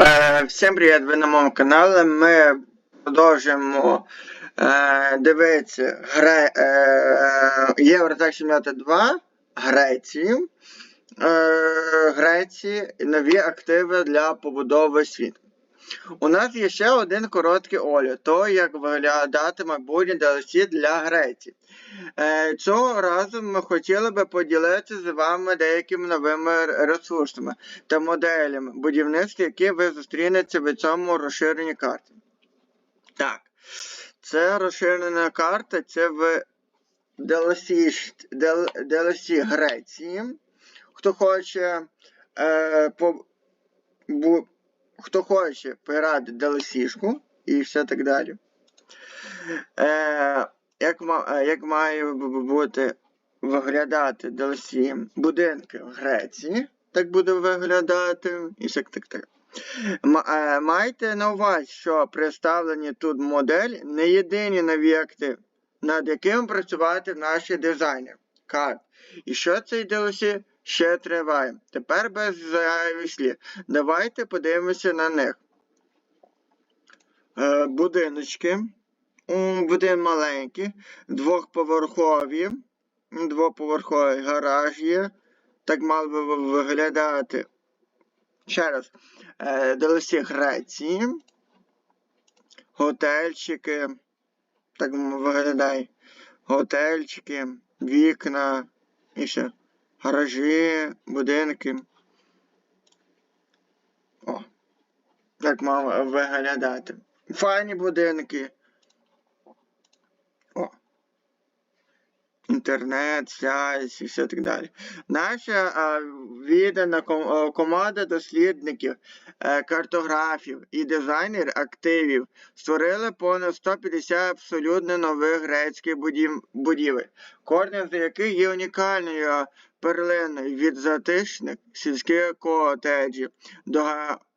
Е, Всім привіт, ви на моєму каналі. Ми продовжуємо е, дивитися гре, е, Євротек Сім'ята 2 Греції. Е, Греції нові активи для побудови світу. У нас є ще один короткий огляд, то як виглядати майбутнє DLC для Греції. Е, Цього разу ми хотіли би поділитися з вами деякими новими ресурсами та моделями будівництва, які ви зустрінете в цьому розширеній карті. Так, це розширена карта, це в DLC, DLC Греції. Хто хоче е, по, бу, хто хоче пограти DLC-шку і все так далі. Е, як, е, як має бути виглядати DLC будинки в Греції, так буде виглядати і все так так. Е, Майте на увазі, що представлені тут моделі не єдині нові активи, над якими працювати наші дизайнери карт. І що цей DLC ще триває. Тепер без зайвих слів. Давайте подивимося на них. Е, будиночки. Будин маленький, двохповерхові, м, двоповерховий гараж є. Так мав би виглядати. Ще раз. Е, DLC Греції. Готельчики. Так виглядає. Готельчики, вікна і ще. Гаражі, будинки. О. Так мав виглядати. Файні будинки. О. Інтернет, связь і все так далі. Наша а, віддана ком- команда дослідників, е, картографів і дизайнерів активів створили понад 150 абсолютно нових грецьких будів- будівель, кожна з яких є унікальною перлиною від затишних сільських котеджів до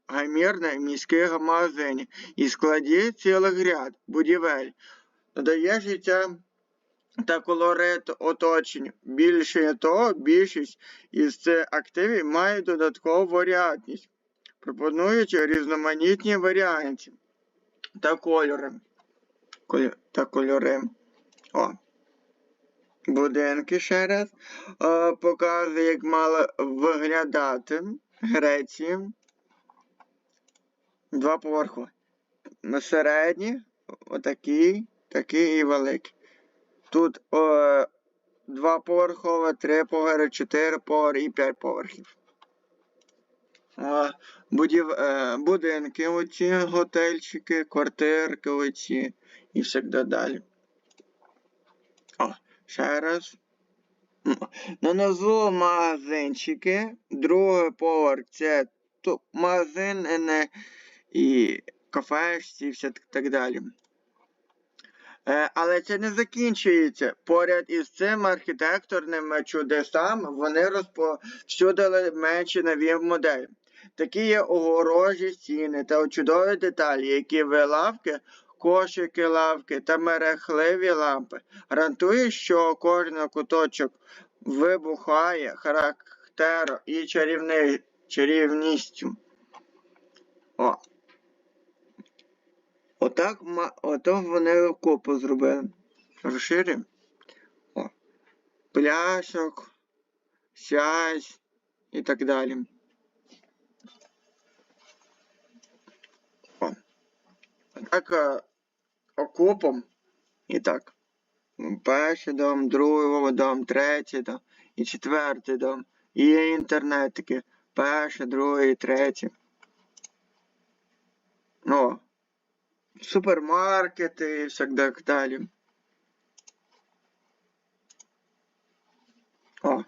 гамірних міських магазинів і складів цілих ряд будівель додає життя та колорит оточення. Більше того, більшість із цих активів має додаткову варіантність, пропонуючи різноманітні варіанти та кольори. Коль- Та кольори. О. Будинки ще раз. Показує, як мала виглядати Греція. Два поверхи. Середні, отакий, такий і великий. Тут е, два поверхове, три поверхи, чотири поверхи і п'ять поверхів. Будів, е, будинки оці, готельчики, квартирки оці і все далі. Ще раз. На низу магазинчики, другий поверх це магазин е, і кафешці і все так, так далі. Е, Але це не закінчується. Поряд із цим архітекторними чудесами вони розповсюдили менші нові моделі. Такі є огорожі стіни та чудові деталі, які ви лавки, кошики лавки та мерехливі лампи. Гарантує, що кожен куточок вибухає характером і чарівни... чарівністю. О. Отак ото вони купу зробили. Розширюємо. О. Пляшок, сязь і так далі. О. Так окупом. І так. Перший дом, другий дом, третій дом і четвертий дом. І є інтернетики. Перший, другий, третій. О. Супермаркети і все так далі. О.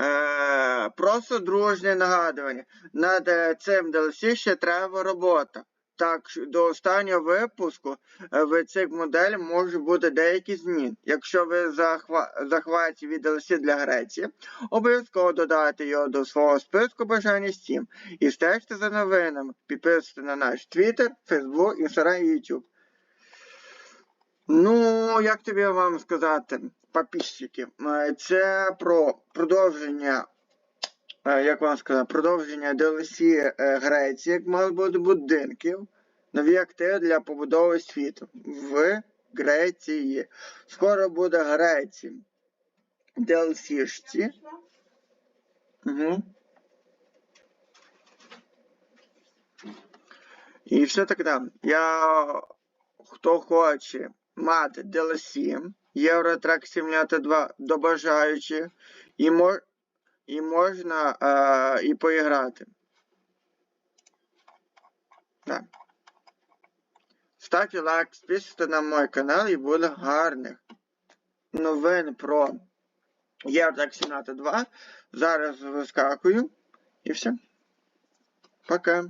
Е, просто дружнє нагадування. Над е, цим DLC ще треба робота. Так, до останнього випуску е, в цих моделях можуть бути деякі зміни. Якщо ви захва... захваті від DLC для Греції, обов'язково додайте його до свого списку бажань Steam і стежте за новинами. Підписуйтесь на наш Twitter, Facebook, Instagram і YouTube. Ну, як тобі вам сказати, підписчики, е, це про продовження як вам сказати, продовження DLC е, Греції, як мало бути будинків, нові активи для побудови світу в Греції. Скоро буде Греція. DLC-шці. Угу. І все так далі. Я хто хоче мати DLC, Eurotrack Simulator 2 до бажаючих, і, мож, і можна е, і поіграти. Так. Ставте лайк, підписуйтесь на мой канал і буде гарних новин про Eurotrack Simulator 2. Зараз вискакую і все. Пока.